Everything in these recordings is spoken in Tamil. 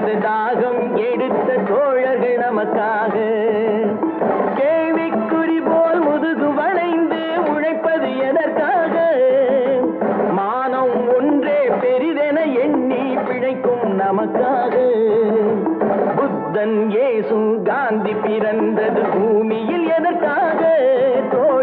உழைத்து தாகம் எடுத்த தோழர்கள் நமக்காக. கேள்விக்குறி போல் முதுகு வளைந்து உழைப்பது எதற்காக மானம் ஒன்றே பெரிதென எண்ணி பிழைக்கும் நமக்காக. புத்தன் இயேசு காந்தி பிறந்தது பூமியில் எதற்காக? தோழ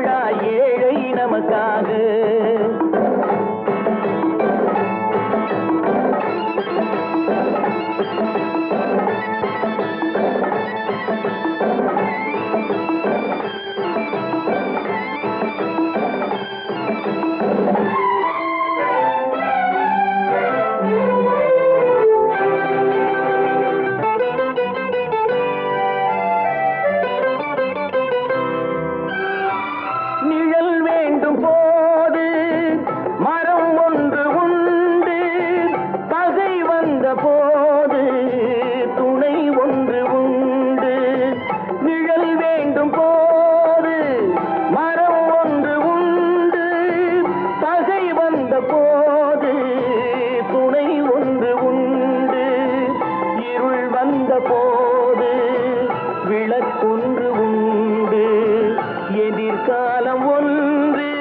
காலம் ஒன்று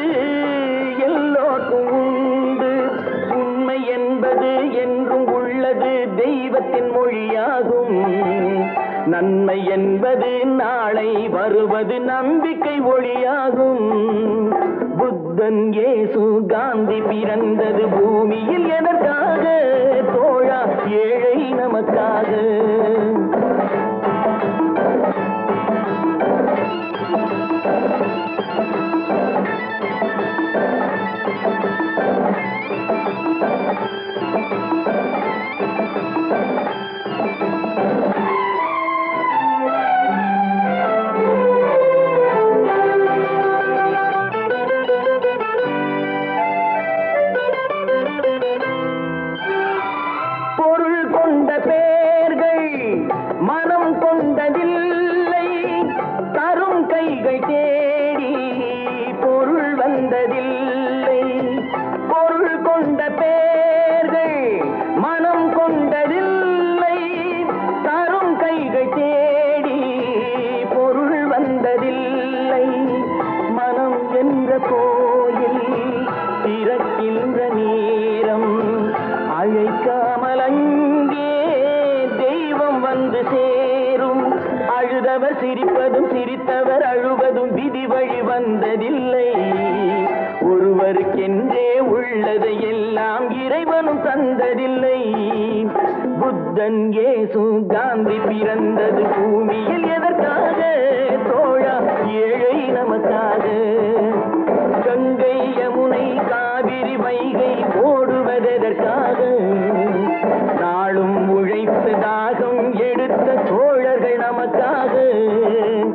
எல்லோருக்கும் உண்டு. உண்மை என்பது என்றும் உள்ளது தெய்வத்தின் மொழியாகும். நன்மை என்பது நாளை வருவது நம்பிக்கை ஒளியாகும். புத்தன் ஏசு காந்தி பிறந்தது பூமியில் எதற்காக? பேர்கள் மனம் கொண்டதில்லை. தரும் கைகள் தேடி பொருள் வந்ததில்லை. பொருள் கொண்ட பேர் வந்து சேரும். அழுதவர் சிரிப்பதும் சிரித்தவர் அழுவதும் விதி வழி வந்ததில்லை. ஒருவருக்கென்றே உள்ளதை எல்லாம் இறைவனும் தந்ததில்லை. புத்தன் ஏசு காந்தி பிறந்தது பூமியில் எதற்காக? தோழா ஏழை நமக்காக. கங்கை யமுனை காவிரி வைகை ஓடுவதற்காக